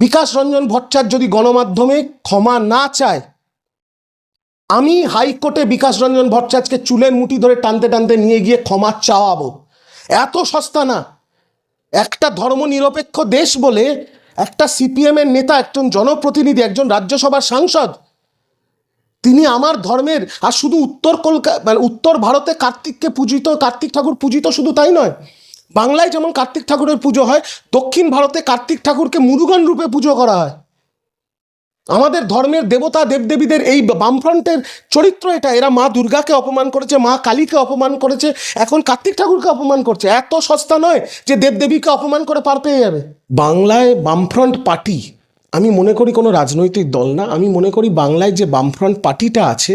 বিকাশ রঞ্জন ভট্টাচার্য যদি গণমাধ্যমে ক্ষমা না চায়, আমি হাইকোর্টে বিকাশ রঞ্জন ভট্টাচার্যকে চুলের মুঠি ধরে টানতে টানতে নিয়ে গিয়ে ক্ষমা চাওয়াবো। এত সস্তা না। একটা ধর্মনিরপেক্ষ দেশ বলে একটা সিপিএমের নেতা, একজন জনপ্রতিনিধি, একজন রাজ্যসভার সাংসদ, তিনি আমার ধর্মের, আর শুধু উত্তর কলকাতা মানে উত্তর ভারতে কার্তিককে পূজিত, কার্তিক ঠাকুর পূজিত শুধু তাই নয় বাংলায় যেমন কার্তিক ঠাকুরের পুজো হয়, দক্ষিণ ভারতে কার্তিক ঠাকুরকে মুরুগন রূপে পুজো করা হয়। আমাদের ধর্মের দেবতা দেবদেবীদের এই বামফ্রন্টের চরিত্র এটা। এরা মা দুর্গাকে অপমান করেছে, মা কালীকে অপমান করেছে, এখন কার্তিক ঠাকুরকে অপমান করছে। এত সস্তা নয় যে দেবদেবীকে অপমান করে পার পেয়ে যাবে। বাংলায় বামফ্রন্ট পার্টি, আমি মনে করি কোনো রাজনৈতিক দল না, আমি মনে করি বাংলায় যে বামফ্রন্ট পার্টিটা আছে,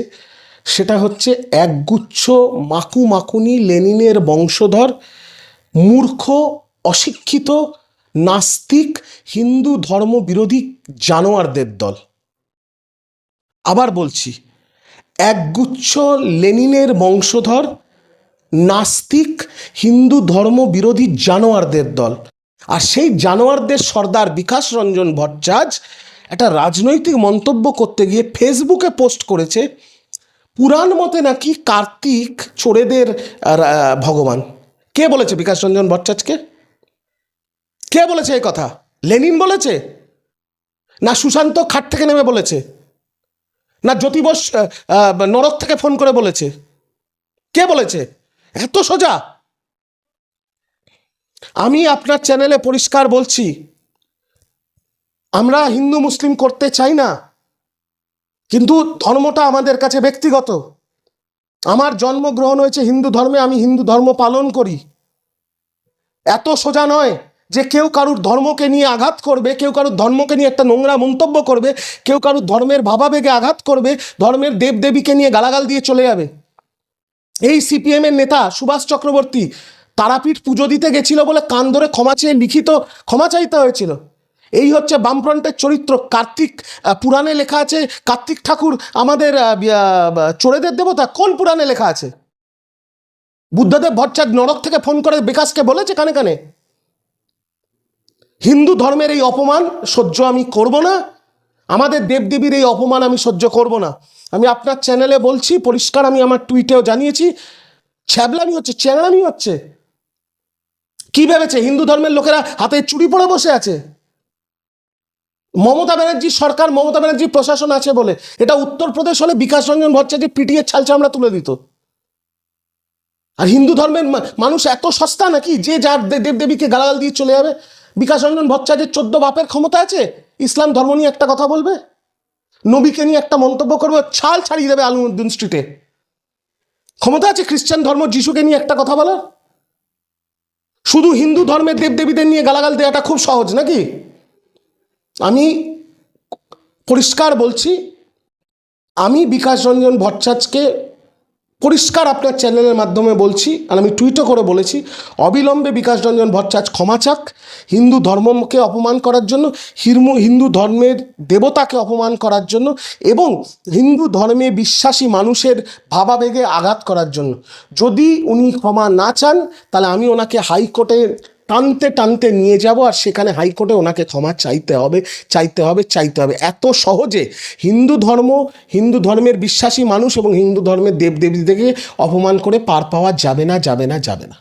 সেটা হচ্ছে একগুচ্ছ মাকু মাকুনি লেনিনের বংশধর মূর্খ, অশিক্ষিত, নাস্তিক, হিন্দু ধর্ম বিরোধী জানোয়ারদের দল। আবার বলছি, একগুচ্ছ লেনিনের বংশধর, নাস্তিক, হিন্দু ধর্ম বিরোধী জানোয়ারদের দল। আর সেই জানোয়ারদের সর্দার বিকাশ রঞ্জন ভট্টাচার্য একটা রাজনৈতিক মন্তব্য করতে গিয়ে ফেসবুকে পোস্ট করেছে, পুরাণ মতে নাকি কার্তিক, চোরেদের ভগবান। কে বলেছে বিকাশ রঞ্জন ভট্টাচার্যকে? কে বলেছে এই কথা? লেনিন বলেছে? না সুশান্ত খাট থেকে নেমে বলেছে? না জ্যোতি বোস আহ, আহ, নরক থেকে ফোন করে বলেছে? কে বলেছে? এত সোজা? আমি আপনার চ্যানেলে পরিষ্কার বলছি আমরা হিন্দু মুসলিম করতে চাই না কিন্তু ধর্মটা আমাদের কাছে ব্যক্তিগত। আমার জন্মগ্রহণ হয়েছে হিন্দু ধর্মে, আমি হিন্দু ধর্ম পালন করি। এত সোজা নয় যে কেউ কারুর ধর্মকে নিয়ে আঘাত করবে, কেউ কারুর ধর্মকে নিয়ে একটা নোংরা মন্তব্য করবে, কেউ কারুর ধর্মের ভাবাবেগে আঘাত করবে, ধর্মের দেবদেবীকে নিয়ে গালাগাল দিয়ে চলে যাবে। এই সিপিএমের নেতা সুভাষ চক্রবর্তী তারাপীঠ পুজো দিতে গেছিল বলে কান ধরে ক্ষমা চেয়ে লিখিত, ক্ষমা চাইতে হয়েছিল। এই হচ্ছে বামফ্রন্টের চরিত্র। কার্তিক পুরাণে লেখা আছে, কার্তিক ঠাকুর আমাদের চোরেদের দেবতা, কোন পুরাণে লেখা আছে? বুদ্ধদেব ভট্টাচার্য নরক থেকে ফোন করে বিকাশকে বলেছে কানে কানে, হিন্দু ধর্মের এই অপমান সহ্য আমি করব না, আমাদের দেবদেবীর এই অপমান আমি সহ্য করব না। আমি আপনার চ্যানেলে বলছি, পরিষ্কার আমি আমার টুইটেও জানিয়েছি, ছ্যাবলামি হচ্ছে চ্যাংড়ামি হচ্ছে। কি ভেবেছে? হিন্দু ধর্মের লোকেরা হাতে চুরি পরে বসে আছে? মমতা ব্যানার্জি সরকার, মমতা ব্যানার্জির প্রশাসন আছে বলে। এটা উত্তরপ্রদেশ হলে বিকাশ রঞ্জন ভট্টাচার্য পিটিয়ে ছাল আমরা তুলে দিত। আর হিন্দু ধর্মের মানুষ এত সস্তা নাকি যে যার দেবদেবীকে গালাগাল দিয়ে চলে যাবে? বিকাশ রঞ্জন ভট্টাচার্যের চোদ্দ বাপের ক্ষমতা আছে? ইসলাম ধর্ম নিয়ে একটা কথা বলবে? নবীকে নিয়ে একটা মন্তব্য করবে? ছাল ছাড়িয়ে দেবে আলমুদ্দিন স্ট্রিটে। ক্ষমতা আছে খ্রিস্টান ধর্ম যিশুকে নিয়ে একটা কথা বলার? শুধু হিন্দু ধর্মের দেবদেবীদের নিয়ে গালাগাল দেওয়াটা খুব সহজ নাকি? আমি পরিষ্কার বলছি, আমি বিকাশ রঞ্জন ভট্টাচার্যকে পরিষ্কার আপনার চ্যানেলের মাধ্যমে বলছি, আর আমি টুইটও করে বলেছি, অবিলম্বে বিকাশ রঞ্জন ভট্টাচার্য ক্ষমা চাক, হিন্দু ধর্মকে অপমান করার জন্য, হিরমু, হিন্দু ধর্মের দেবতাকে অপমান করার জন্য, এবং হিন্দু ধর্মে বিশ্বাসী মানুষের ভাবাবেগে আঘাত করার জন্য। যদি উনি ক্ষমা না চান, তাহলে আমি ওনাকে হাইকোর্টে টানতে টানতে নিয়ে যাব আর সেখানে হাইকোর্টে ওনাকে ক্ষমা চাইতে হবে চাইতে হবে চাইতে হবে। এত সহজে হিন্দু ধর্ম, হিন্দু ধর্মের বিশ্বাসী মানুষ এবং হিন্দু ধর্মের দেবদেবীদেরকে অপমান করে পার পাওয়া যাবে না যাবে না যাবে না।